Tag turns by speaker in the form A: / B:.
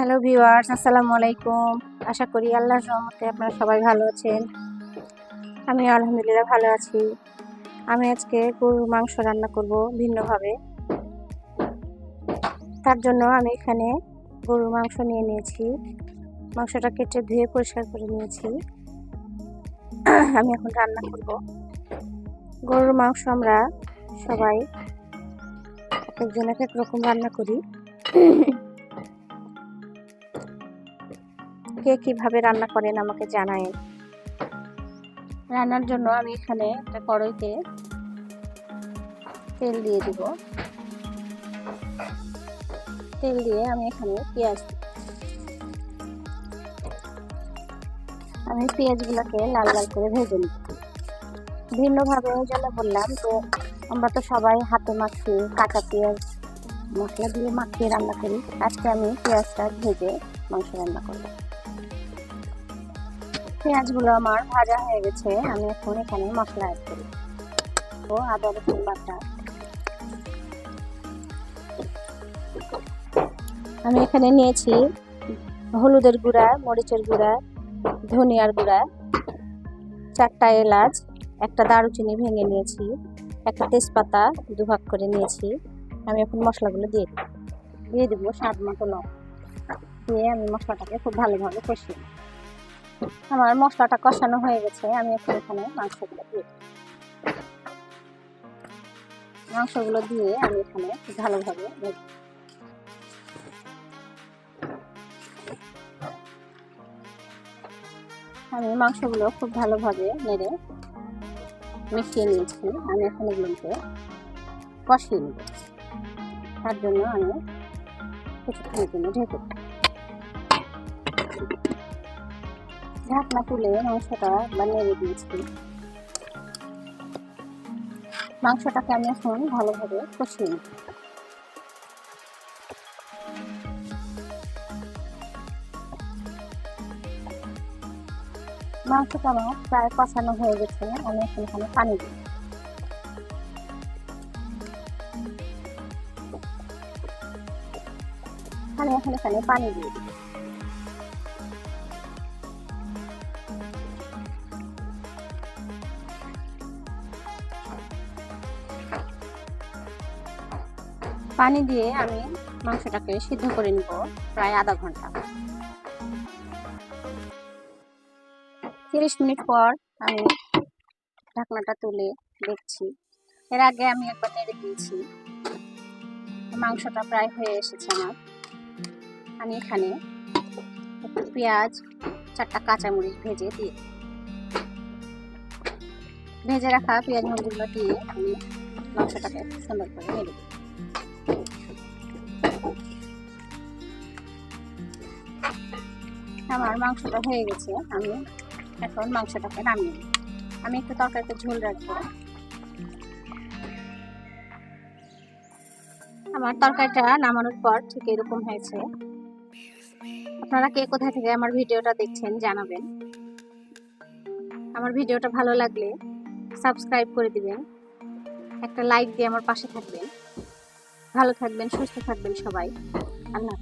A: Hello viewers আসসালামু আলাইকুম। আশা করি আল্লাহর রহমতে আপনারা সবাই ভালো আছেন। আমি আলহামদুলিল্লাহ ভালো আছি। আমি আজকে গরুর মাংস রান্না করব ভিন্নভাবে। তার জন্য আমি এখানে গরুর মাংস নিয়ে নিয়েছি। মাংসটা কেটে ধুয়ে পরিষ্কার করে নিয়েছি। আমি এখন রান্না করব। গরুর মাংস আমরা সবাই এক একজন এক এক রকম রান্না করি। কে কীভাবে রান্না করেন আমাকে জানায়েন রান্নার জন্য আমি এখানে একটা কড়াইতে তেল দিয়ে দিব। তেল দিয়ে আমি এখানে পেঁয়াজ আমি পেঁয়াজগুলোকে লাল লাল করে ভেজে নিব। ভিন্নভাবে ওই জন্য বললাম যে, আমরা তো সবাই হাতে মাখিয়ে কাঁচা পেঁয়াজ মশলা দিয়ে মাখিয়ে রান্না করি। আজকে আমি পেঁয়াজটা ভেজে মাংস রান্না করব। পেঁয়াজগুলো আমার ভাজা হয়ে গেছে, আমি এখন এখানে মশলা অ্যাড করি। ও, আদা, রসুন বাটা। আমি এখানে নিয়েছি হলুদের গুঁড়া, মরিচের গুঁড়া, ধনিয়ার গুঁড়া, চারটা এলাচ, একটা দারুচিনি ভেঙে নিয়েছি, একটা তেজপাতা দুভাগ করে নিয়েছি। আমি এখন মশলাগুলো দিয়ে দেবো। দিয়ে দেবো স্বাদ মতো লবণ। দিয়ে আমি মশলাটাকে খুব ভালোভাবে কষিয়ে। আমার মশলাটা কষানো হয়ে গেছে, আমি এখন এখানে মাংসগুলো দিয়ে। মাংসগুলো দিয়ে আমি এখানে ভালোভাবে আমি মাংসগুলো খুব ভালোভাবে নেড়ে মিশিয়ে নিয়েছি, আমি এখন এগুলোকে কষিয়ে নেব তার জন্য আমি কিছুক্ষণের জন্য ঢেকে। ঢাকনা তুলে মাংসটা বা নেড়ে দিয়েছি মাংসটাকে আমি এখন ভালোভাবে কষিয়ে নিই মাংসটা আমার প্রায় কষানো হয়ে গেছে আমি এখন এখানে পানি দিই আমি এখন এখানে পানি দিয়ে দিই পানি দিয়ে আমি মাংসটাকে সিদ্ধ করে নিব প্রায় আধা ঘণ্টা। তিরিশ মিনিট পর আমি ঢাকনাটা তুলে দেখছি। এর আগে আমি একবার নেড়ে দিয়েছি। মাংসটা প্রায় হয়ে এসেছে আমার। আমি এখানে একটু পেঁয়াজ, চারটা কাঁচামরিচ ভেজে দিয়ে ভেজে রাখা পেঁয়াজ মরিচগুলো দিয়ে আমি মাংসটাকে সুন্দর করে নেড়ে দিই আমার মাংসটা হয়ে গেছে, আমি এখন মাংসটাকে নামিয়ে নিই। আমি একটু তরকারিতে ঝোল রাখব। আমার তরকারিটা নামানোর পর ঠিক এরকম হয়েছে। আপনারা কে কোথা থেকে আমার ভিডিওটা দেখছেন জানাবেন। আমার ভিডিওটা ভালো লাগলে সাবস্ক্রাইব করে দিবেন। একটা লাইক দিয়ে আমার পাশে থাকবেন। ভালো থাকবেন সুস্থ থাকবেন সবাই। আল্লাহ